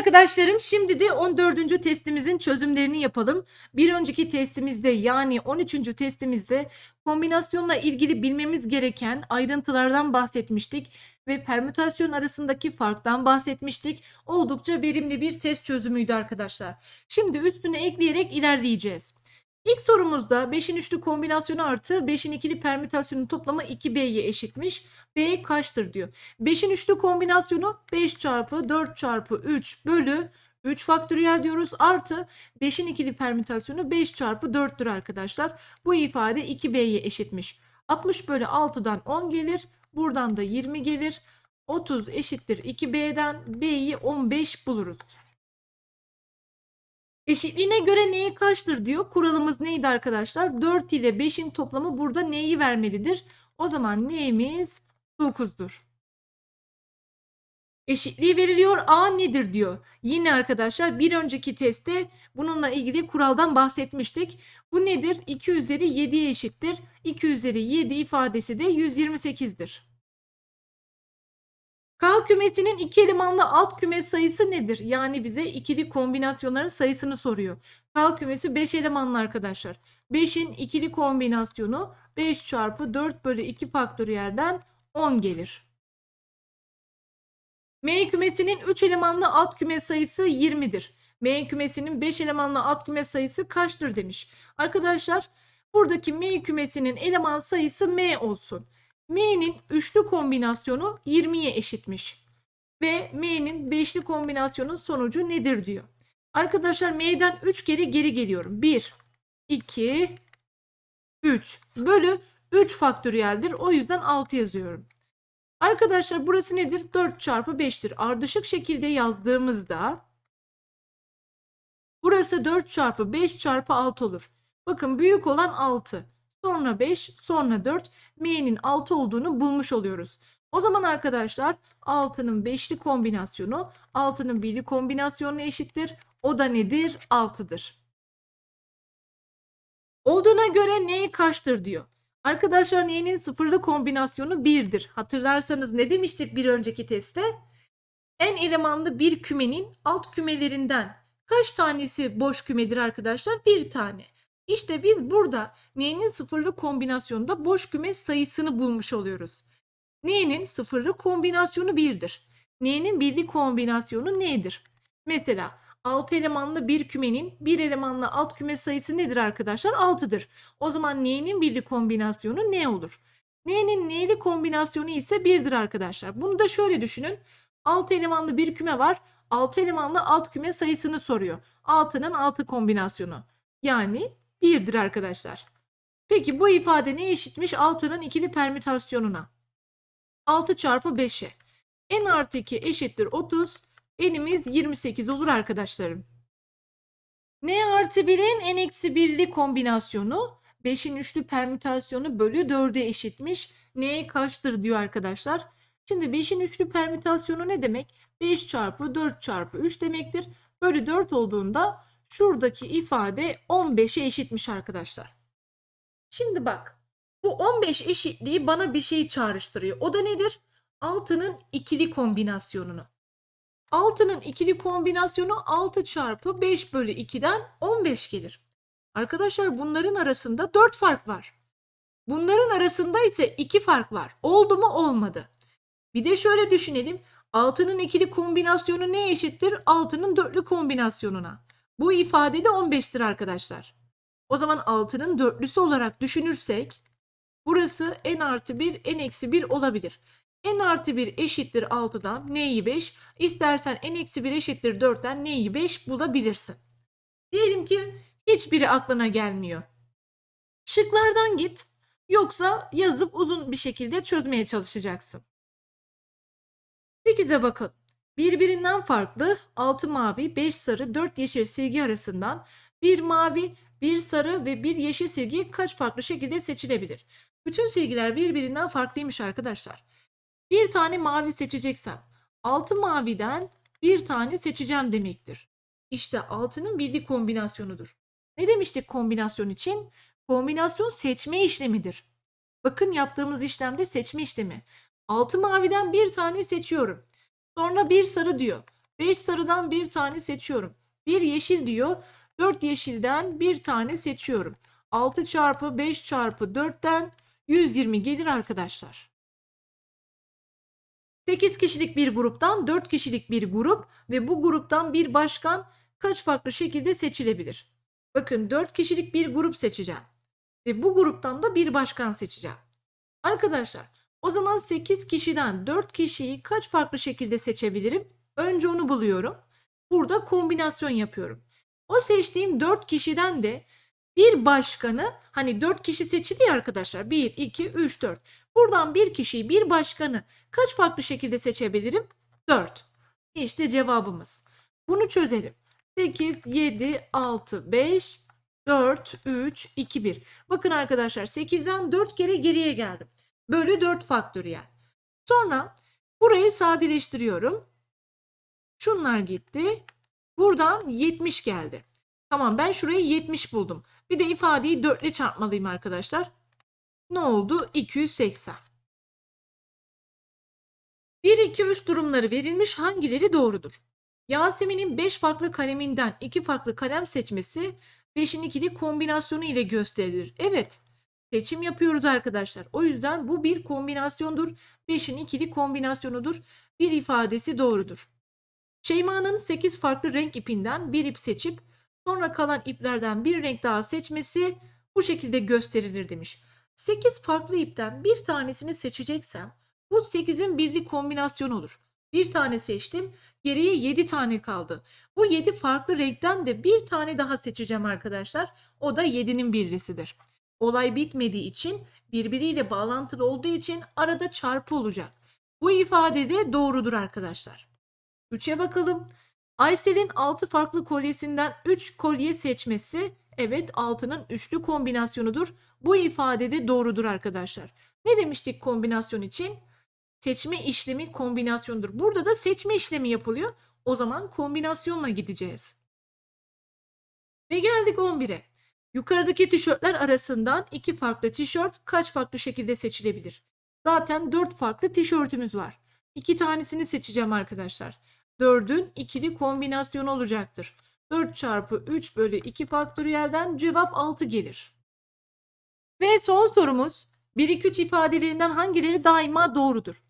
arkadaşlarım şimdi de 14. testimizin çözümlerini yapalım. Bir önceki testimizde yani 13. testimizde kombinasyonla ilgili bilmemiz gereken ayrıntılardan bahsetmiştik ve permütasyon arasındaki farktan bahsetmiştik. Oldukça verimli bir test çözümüydü arkadaşlar. Şimdi üstüne ekleyerek ilerleyeceğiz. İlk sorumuzda 5'in üçlü kombinasyonu artı 5'in ikili permütasyonun toplamı 2B'ye eşitmiş. B kaçtır diyor. 5'in üçlü kombinasyonu 5 çarpı 4 çarpı 3 bölü 3 faktöriyel diyoruz. Artı 5'in ikili permütasyonu 5 çarpı 4'tür arkadaşlar. Bu ifade 2B'ye eşitmiş. 60 bölü 6'dan 10 gelir. Buradan da 20 gelir. 30 eşittir 2B'den B'yi 15 buluruz. Eşitliğine göre neyi kaçtır diyor. Kuralımız neydi arkadaşlar? 4 ile 5'in toplamı burada neyi vermelidir? O zaman neyimiz 9'dur. Eşitliği veriliyor. A nedir diyor. Yine arkadaşlar bir önceki testte bununla ilgili kuraldan bahsetmiştik. Bu nedir? 2 üzeri 7'ye eşittir. 2 üzeri 7 ifadesi de 128'dir. K kümesinin iki elemanlı alt küme sayısı nedir? Yani bize ikili kombinasyonların sayısını soruyor. K kümesi 5 elemanlı arkadaşlar. 5'in ikili kombinasyonu 5 çarpı 4 bölü 2 faktöriyelden 10 gelir. M kümesinin 3 elemanlı alt küme sayısı 20'dir. M kümesinin 5 elemanlı alt küme sayısı kaçtır demiş. Arkadaşlar buradaki M kümesinin eleman sayısı M olsun. M'nin üçlü kombinasyonu 20'ye eşitmiş. Ve M'nin beşli kombinasyonun sonucu nedir diyor. Arkadaşlar M'den 3 kere geri geliyorum. 1, 2, 3 bölü 3 faktöriyeldir. O yüzden 6 yazıyorum. Arkadaşlar burası nedir? 4 çarpı 5'tir. Ardışık şekilde yazdığımızda burası 4 çarpı 5 çarpı 6 olur. Bakın büyük olan 6. Sonra 5, sonra 4. M'nin 6 olduğunu bulmuş oluyoruz. O zaman arkadaşlar 6'nın 5'li kombinasyonu 6'nın 1'li kombinasyonuna eşittir. O da nedir? 6'dır. Olduğuna göre n kaçtır diyor. Arkadaşlar n'nin sıfırlı kombinasyonu 1'dir. Hatırlarsanız ne demiştik bir önceki testte? En elemanlı bir kümenin alt kümelerinden kaç tanesi boş kümedir arkadaşlar? Bir tane. İşte biz burada n'nin sıfırlı kombinasyonunda boş küme sayısını bulmuş oluyoruz. N'nin sıfırlı kombinasyonu 1'dir. N'nin birli kombinasyonu nedir? Mesela 6 elemanlı bir kümenin bir elemanlı alt küme sayısı nedir arkadaşlar? 6'dır. O zaman n'nin birli kombinasyonu ne olur? N'nin n'li kombinasyonu ise 1'dir arkadaşlar. Bunu da şöyle düşünün. 6 elemanlı bir küme var. 6 elemanlı alt küme sayısını soruyor. 6'nın 6 kombinasyonu. Yani 1'dir arkadaşlar. Peki bu ifade ne eşitmiş? 6'nın ikili permütasyonuna. 6 çarpı 5'e. n artı 2 eşittir 30. N'imiz 28 olur arkadaşlarım. n artı 1'in n eksi 1'li kombinasyonu 5'in üçlü permütasyonu bölü 4'e eşitmiş. n kaçtır diyor arkadaşlar. Şimdi 5'in üçlü permütasyonu ne demek? 5 çarpı 4 çarpı 3 demektir. Bölü 4 olduğunda şuradaki ifade 15'e eşitmiş arkadaşlar. Şimdi bak bu 15 eşitliği bana bir şey çağrıştırıyor. O da nedir? 6'nın ikili kombinasyonunu. 6'nın ikili kombinasyonu 6 çarpı 5 bölü 2'den 15 gelir. Arkadaşlar bunların arasında 4 fark var. Bunların arasında ise 2 fark var. Oldu mu olmadı. Bir de şöyle düşünelim. 6'nın ikili kombinasyonu ne eşittir? 6'nın dörtlü kombinasyonuna. Bu ifade de 15'tir arkadaşlar. O zaman 6'nın dörtlüsü olarak düşünürsek burası n artı 1 n eksi 1 olabilir. n artı 1 eşittir 6'dan n'yi 5. İstersen n eksi 1 eşittir 4'ten n'yi 5 bulabilirsin. Diyelim ki hiçbiri aklına gelmiyor. Şıklardan git. Yoksa yazıp uzun bir şekilde çözmeye çalışacaksın. 8'e bakalım. Birbirinden farklı 6 mavi, 5 sarı, 4 yeşil silgi arasından bir mavi, bir sarı ve bir yeşil silgi kaç farklı şekilde seçilebilir? Bütün silgiler birbirinden farklıymış arkadaşlar. Bir tane mavi seçeceksem 6 maviden bir tane seçeceğim demektir. İşte 6'nın birli kombinasyonudur. Ne demiştik kombinasyon için? Kombinasyon seçme işlemidir. Bakın yaptığımız işlemde seçme işlemi. 6 maviden bir tane seçiyorum. Sonra bir sarı diyor. 5 sarıdan bir tane seçiyorum. 1 yeşil diyor. 4 yeşilden bir tane seçiyorum. 6 çarpı 5 çarpı 4'ten 120 gelir arkadaşlar. 8 kişilik bir gruptan 4 kişilik bir grup ve bu gruptan bir başkan kaç farklı şekilde seçilebilir? Bakın 4 kişilik bir grup seçeceğim. Ve bu gruptan da bir başkan seçeceğim. Arkadaşlar o zaman 8 kişiden 4 kişiyi kaç farklı şekilde seçebilirim? Önce onu buluyorum. Burada kombinasyon yapıyorum. O seçtiğim 4 kişiden de bir başkanı hani 4 kişi seçiliyor arkadaşlar. 1, 2, 3, 4. Buradan bir kişiyi bir başkanı kaç farklı şekilde seçebilirim? 4. İşte cevabımız. Bunu çözelim. 8, 7, 6, 5, 4, 3, 2, 1. Bakın arkadaşlar 8'den 4 kere geriye geldim. Bölü 4 faktöriyel. Sonra burayı sadeleştiriyorum. Şunlar gitti. Buradan 70 geldi. Tamam ben şurayı 70 buldum. Bir de ifadeyi 4 ile çarpmalıyım arkadaşlar. Ne oldu? 280. 1, 2, 3 durumları verilmiş hangileri doğrudur? Yasemin'in 5 farklı kaleminden 2 farklı kalem seçmesi 5'in ikili kombinasyonu ile gösterilir. Evet. Seçim yapıyoruz arkadaşlar. O yüzden bu bir kombinasyondur. 5'in ikili kombinasyonudur. Bir ifadesi doğrudur. Şeyma'nın 8 farklı renk ipinden bir ip seçip sonra kalan iplerden bir renk daha seçmesi bu şekilde gösterilir demiş. 8 farklı ipten bir tanesini seçeceksem bu 8'in birli kombinasyonu olur. Bir tane seçtim. Geriye 7 tane kaldı. Bu 7 farklı renkten de bir tane daha seçeceğim arkadaşlar. O da 7'nin birlisidir. Olay bitmediği için birbiriyle bağlantılı olduğu için arada çarpı olacak. Bu ifade de doğrudur arkadaşlar. 3'e bakalım. Aysel'in 6 farklı kolyesinden 3 kolye seçmesi evet altının üçlü kombinasyonudur. Bu ifade de doğrudur arkadaşlar. Ne demiştik kombinasyon için? Seçme işlemi kombinasyondur. Burada da seçme işlemi yapılıyor. O zaman kombinasyonla gideceğiz. Ve geldik 11'e. Yukarıdaki tişörtler arasından iki farklı tişört kaç farklı şekilde seçilebilir? Zaten 4 farklı tişörtümüz var. İki tanesini seçeceğim arkadaşlar. 4'ün ikili kombinasyonu olacaktır. 4 çarpı 3 bölü 2 faktöriyelden cevap 6 gelir. Ve son sorumuz 1 2 3 ifadelerinden hangileri daima doğrudur?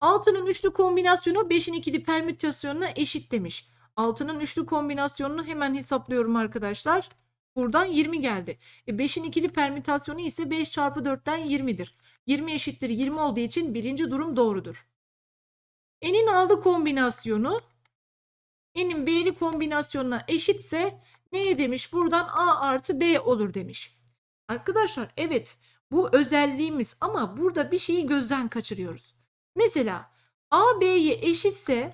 6'nın üçlü kombinasyonu 5'in ikili permütasyonuna eşit demiş. 6'nın üçlü kombinasyonunu hemen hesaplıyorum arkadaşlar. Buradan 20 geldi. E 5'in ikili permütasyonu ise 5 çarpı 4'ten 20'dir. 20 eşittir 20 olduğu için birinci durum doğrudur. N'in aldığı kombinasyonu N'in B'li kombinasyonuna eşitse neye demiş? Buradan A artı B olur demiş. Arkadaşlar evet bu özelliğimiz ama burada bir şeyi gözden kaçırıyoruz. Mesela A B'ye eşitse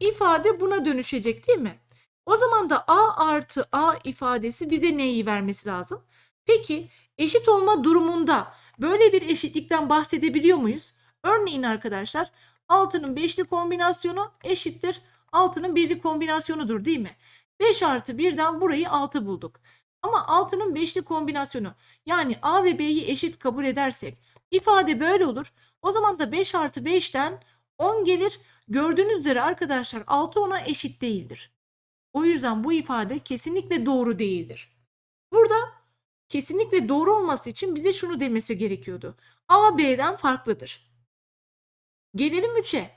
ifade buna dönüşecek değil mi? O zaman da A artı A ifadesi bize neyi vermesi lazım? Peki eşit olma durumunda böyle bir eşitlikten bahsedebiliyor muyuz? Örneğin arkadaşlar 6'nın 5'li kombinasyonu eşittir 6'nın 1'li kombinasyonudur değil mi? 5 artı 1'den burayı 6 bulduk. Ama 6'nın 5'li kombinasyonu yani A ve B'yi eşit kabul edersek ifade böyle olur. O zaman da 5 artı 5'ten 10 gelir. Gördüğünüz üzere arkadaşlar 6 ona eşit değildir. O yüzden bu ifade kesinlikle doğru değildir. Burada kesinlikle doğru olması için bize şunu demesi gerekiyordu. A B'den farklıdır. Gelelim 3'e.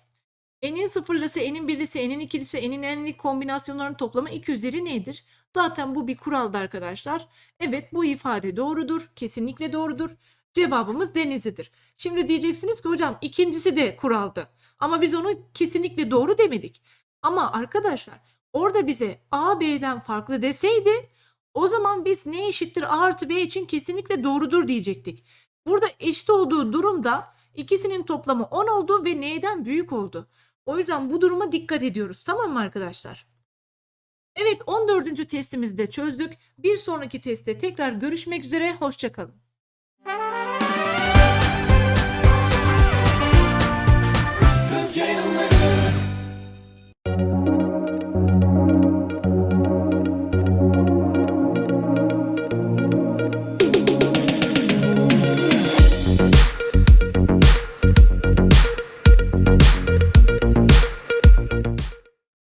N'in sıfırlısı, N'in birlisi, N'in ikilisi, N'in enlik kombinasyonlarının toplamı 2 üzeri nedir? Zaten bu bir kuraldı arkadaşlar. Evet bu ifade doğrudur. Kesinlikle doğrudur. Cevabımız Denizli'dir. Şimdi diyeceksiniz ki hocam ikincisi de kuraldı. Ama biz onu kesinlikle doğru demedik. Ama arkadaşlar orada bize A B'den farklı deseydi o zaman biz ne eşittir A artı B için kesinlikle doğrudur diyecektik. Burada eşit olduğu durumda ikisinin toplamı 10 oldu ve neyden büyük oldu. O yüzden bu duruma dikkat ediyoruz. Tamam mı arkadaşlar? Evet 14. testimizi de çözdük. Bir sonraki testte tekrar görüşmek üzere. Hoşçakalın.